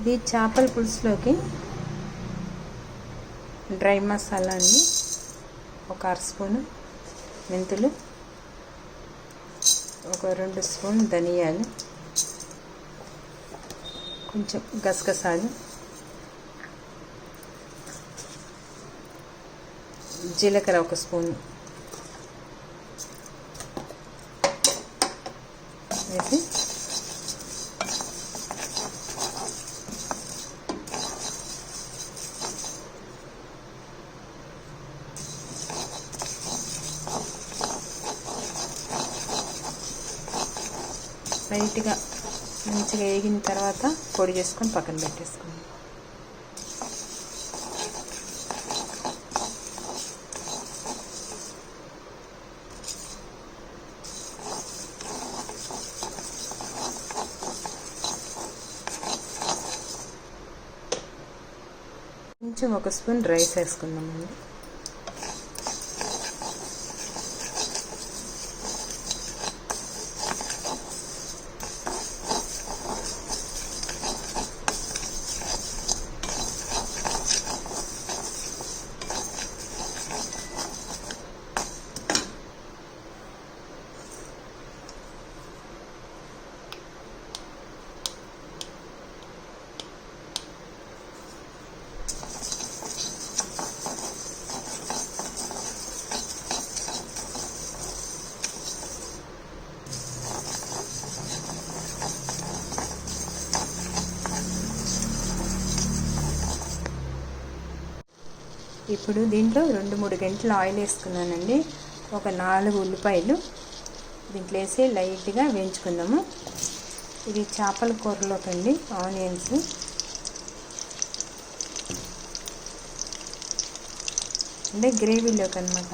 ఇది చేపల పులుసులోకి డ్రై మసాలా అండి. ఒక అర స్పూను మెంతులు ఒక రెండు స్పూన్ ధనియాలు కొంచెం గసగసాలు జీలకర్ర ఒక స్పూన్ వేసి లైట్గా మంచిగా వేగిన తర్వాత పొడి చేసుకొని పక్కన పెట్టేసుకోండి. కొంచెం ఒక స్పూన్ రైస్ వేసుకుందామండి. ఇప్పుడు దీంట్లో రెండు మూడు గంటలు ఆయిల్ వేసుకున్నానండి. ఒక నాలుగు ఉల్లిపాయలు దీంట్లో వేసి లైట్గా వేయించుకుందాము. ఇది చేపల కూరలోకండి ఆనియన్స్. అంటే గ్రేవీలోకి అనమాట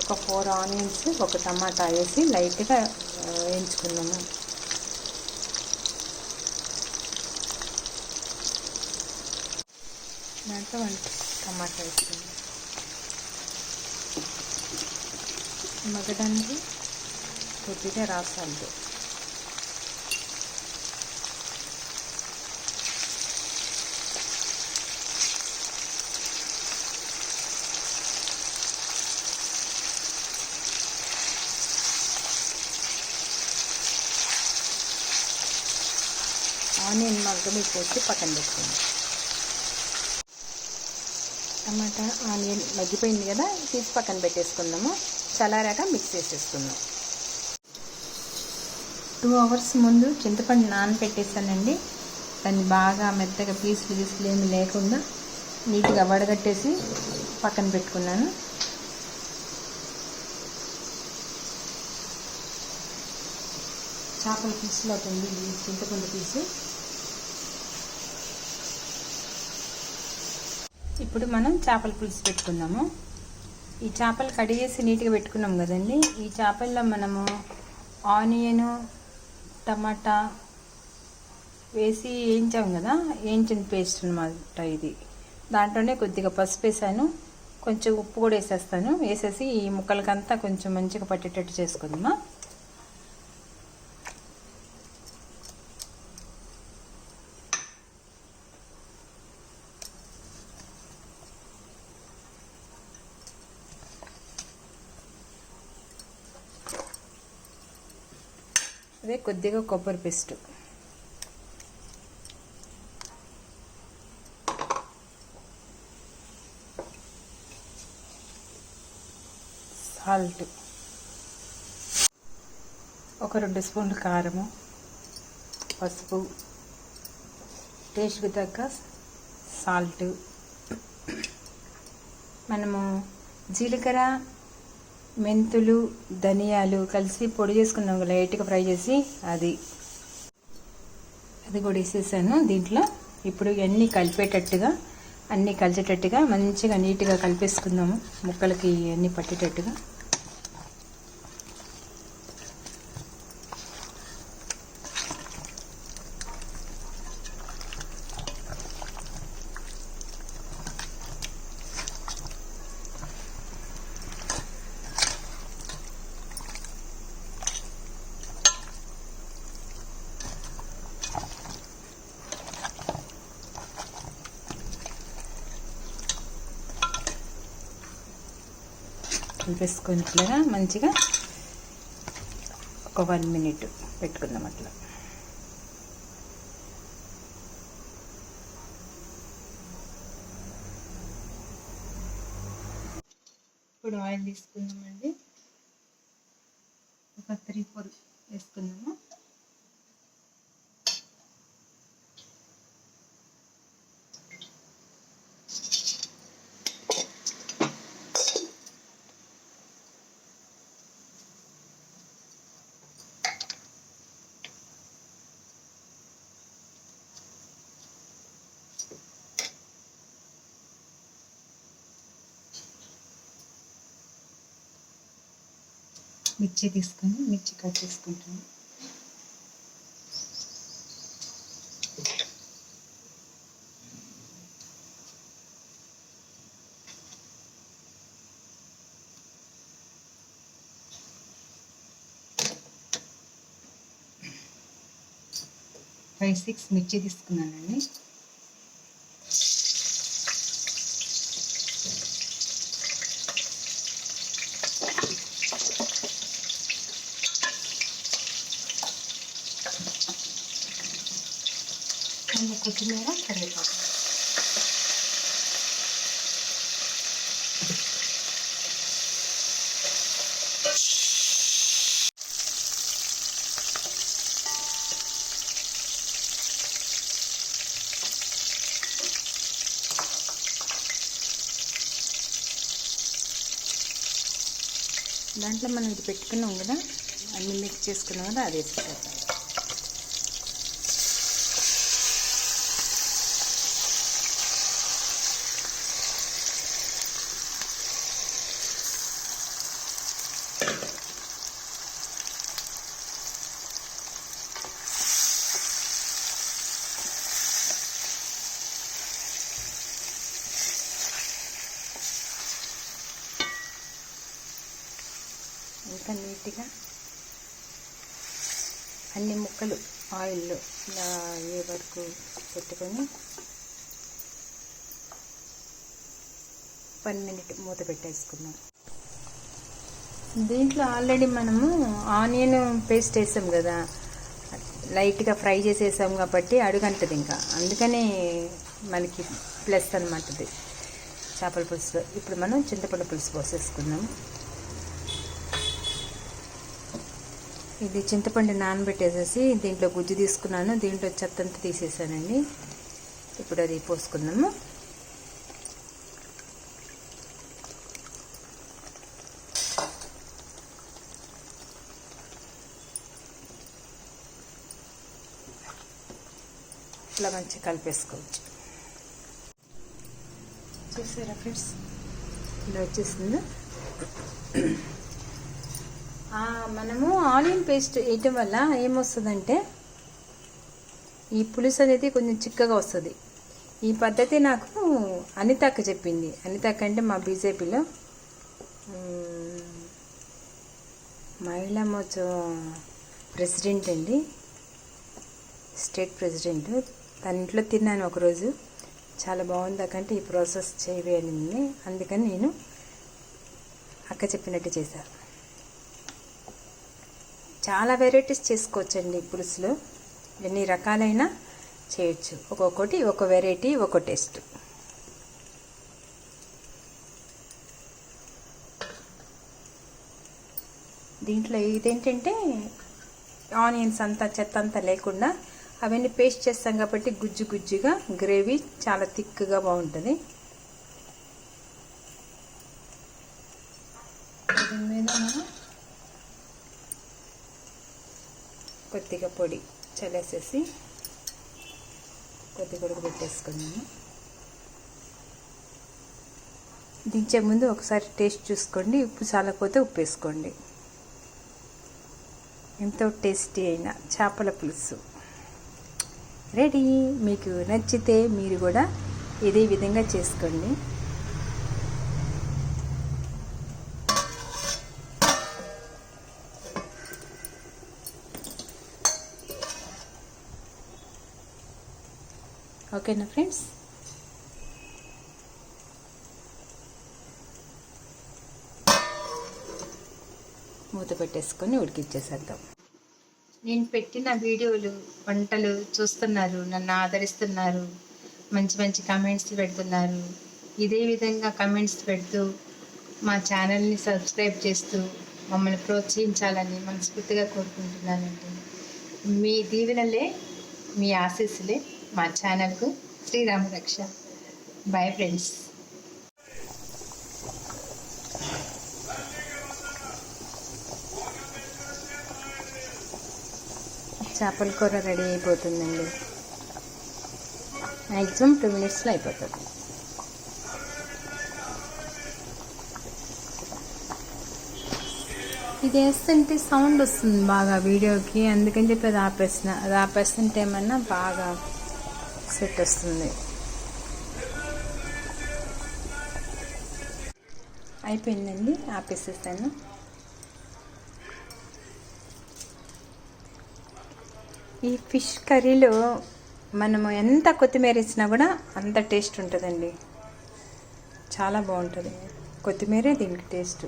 ఒక ఫోర్ ఆనియన్స్ ఒక టమాటా వేసి లైట్గా వేయించుకున్నాము. దాంట్లో వన్ టమాటా వేసుకున్నాం మగ్గడానికి కొద్దిగా రాసాలి. ఆనియన్ వచ్చి పక్కన పెట్టుకోండి. టమాటా ఆనియన్ మగ్గిపోయింది కదా తీసి పక్కన పెట్టేసుకుందాము. చల్లారాక మిక్స్ చేసేసుకుందాం. టూ అవర్స్ ముందు చింతపండు నానపెట్టేసానండి దాన్ని బాగా మెత్తగా పీసులు పీసులు ఏమి లేకుండా నీట్గా వడగట్టేసి పక్కన పెట్టుకున్నాను. చేపల పీసులో ఉంది చింతపండు పీసు. ఇప్పుడు మనం చేపల పులుసు పెట్టుకుందాము. ఈ చేపలు కడిగేసి నీట్గా పెట్టుకున్నాం కదండి. ఈ చేపల్లో మనము ఆనియను టమాటా వేసి వేయించాం కదా. వేయించిన పేస్ట్ అనమాట ఇది. దాంట్లోనే కొద్దిగా పసుపు వేసాను. కొంచెం ఉప్పు కూడా వేసేస్తాను. వేసేసి ఈ ముక్కలకంతా కొంచెం మంచిగా పట్టేటట్టు చేసుకుందామా. కొద్దిగా కొబ్బరి పేస్ట్. సాల్ట్. ఒక రెండు స్పూన్లు కారము పసుపు. టేస్ట్కి తగ్గ సాల్ట్. మనము జీలకర్ర మెంతులు ధనియాలు కలిసి పొడి చేసుకున్నాం లైట్గా ఫ్రై చేసి అది. అది కూడా వేసేసాను దీంట్లో. ఇప్పుడు ఇవన్నీ కలిపేటట్టుగా అన్నీ కలిసేటట్టుగా మంచిగా నీట్గా కలిపేసుకుందాము ముక్కలకి అన్నీ పట్టేటట్టుగా. కలిపేసుకొని ఇట్లాగా మంచిగా ఒక వన్ మినిట్ పెట్టుకుందాం అట్లా. ఇప్పుడు ఆయిల్ తీసుకుందామండి ఒక త్రీ ఫోర్ వేసుకుందాము మిర్చి తీసుకొని మిర్చి కట్ చేసుకుంటాను. ఫైవ్ సిక్స్ మిర్చి తీసుకున్నానండి కొంచెం కొత్తిమీర కరివేపాకు? దాంట్లో మనం ఇది పెట్టుకున్నాం కదా అన్ని మిక్స్ చేసుకున్నాం కదా అది వేసుకోవాలి. ఇంకా నీట్గా అన్ని ముక్కలు ఆయిల్లో ఇలా ఏ వరకు పెట్టుకొని వన్ మినిట్ మూత పెట్టేసుకున్నాం దీంట్లో ఆల్రెడీ మనము ఆనియన్ పేస్ట్ వేసాం కదా. లైట్గా ఫ్రై చేసేసాం కాబట్టి అడుగంటది ఇంకా. అందుకని మనకి ప్లస్ అనమాటది చేపల పులుసు. ఇప్పుడు మనం చింతపండు పులుసు పోసేసుకుందాం. ఇది చింతపండు నానబెట్టేసేసి దీంట్లో గుజ్జు తీసుకున్నాను. దీంట్లో చెత్తంతా తీసేసానండి. ఇప్పుడు అది పోసుకుందాము. ఇట్లా మంచిగా కలిపేసుకోవచ్చు. చూసారా ఫ్రెండ్స్? ఇలా వచ్చేసింది. మనము ఆనియన్ పేస్ట్ వేయటం వల్ల ఏమొస్తుందంటే ఈ పులుసు అనేది కొంచెం చిక్కగా వస్తుంది. ఈ పద్ధతి నాకు అనితక్క చెప్పింది. అనితక్క అంటే మా బీజేపీలో మహిళా మోర్చా ప్రెసిడెంట్ అండి. State president. తన ఇంట్లో తిన్నాను ఒకరోజు. చాలా బాగుంది అక్కంటే ఈ ప్రాసెస్ చేయవేయాలి అందుకని నేను అక్క చెప్పినట్టు చేశాను చాలా వెరైటీస్ చేసుకోవచ్చండి పులుసులో. ఎన్ని రకాలైన చేయొచ్చు. ఒక్కొక్కటి ఒక వెరైటీ ఒక టేస్ట్ దీంట్లో ఇదేంటంటే ఆనియన్స్ అంతా చెత్త అంతా లేకుండా అవన్నీ పేస్ట్ చేస్తాం కాబట్టి గుజ్జు గుజ్జుగా గ్రేవీ చాలా థిక్గా బాగుంటుంది. దీని మీద మనం కొద్దిగా పొడి చల్లేసేసి కొద్దిగా ఉడక పెట్టేసుకున్నాము దించే ముందు ఒకసారి టేస్ట్ చూసుకోండి. ఉప్పు చాలకపోతే ఉప్పు వేసుకోండి ఎంతో టేస్టీ అయిన చేపల పులుసు. రెడీ. మీకు నచ్చితే మీరు కూడా ఇదే విధంగా చేసుకోండి. ఓకేనా ఫ్రెండ్స్? మూత పెట్టేసుకొని ఉడికిచ్చేసేద్దాం. నేను పెట్టిన వీడియోలు వంటలు చూస్తున్నారు నన్ను ఆదరిస్తున్నారు మంచి మంచి కమెంట్స్ పెడుతున్నారు. ఇదే విధంగా కమెంట్స్ పెడుతూ మా ఛానల్ని సబ్స్క్రైబ్ చేస్తూ మమ్మల్ని ప్రోత్సహించాలని మనస్ఫూర్తిగా కోరుకుంటున్నానండి. మీ దీవెనలే మీ ఆశీస్సులే. మా ఛానల్కు శ్రీరామ రక్ష. బాయ్ ఫ్రెండ్స్ చేపల కూర రెడీ అయిపోతుందండి. మ్యాక్సిమం టూ మినిట్స్లో అయిపోతుంది. ఇది వేస్తుంటే సౌండ్ వస్తుంది బాగా వీడియోకి. అందుకని చెప్పి అది ఆపేసిన అది ఆపేస్తుంటే ఏమన్నా బాగా సెట్ వస్తుంది. అయిపోయిందండి ఆపేసేస్తాను ఈ ఫిష్ కర్రీలో మనము ఎంత కొత్తిమీర ఇచ్చినా కూడా అంత టేస్ట్ ఉంటుందండి. చాలా బాగుంటుంది. కొత్తిమీరే దీనికి టేస్ట్.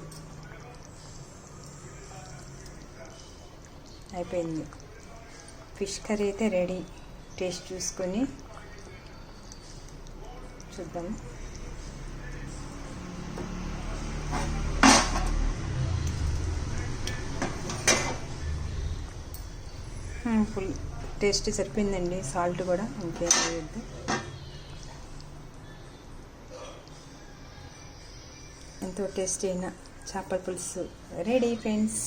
అయిపోయింది. ఫిష్ కర్రీ అయితే రెడీ. టేస్ట్ చూసుకొని చూద్దాం. ఫుల్ టేస్ట్ సరిపోయిందండి. సాల్ట్ కూడా ఇంకేం వేయద్దు ఎంతో టేస్టీ అయిన చేపల పులుసు. Ready friends.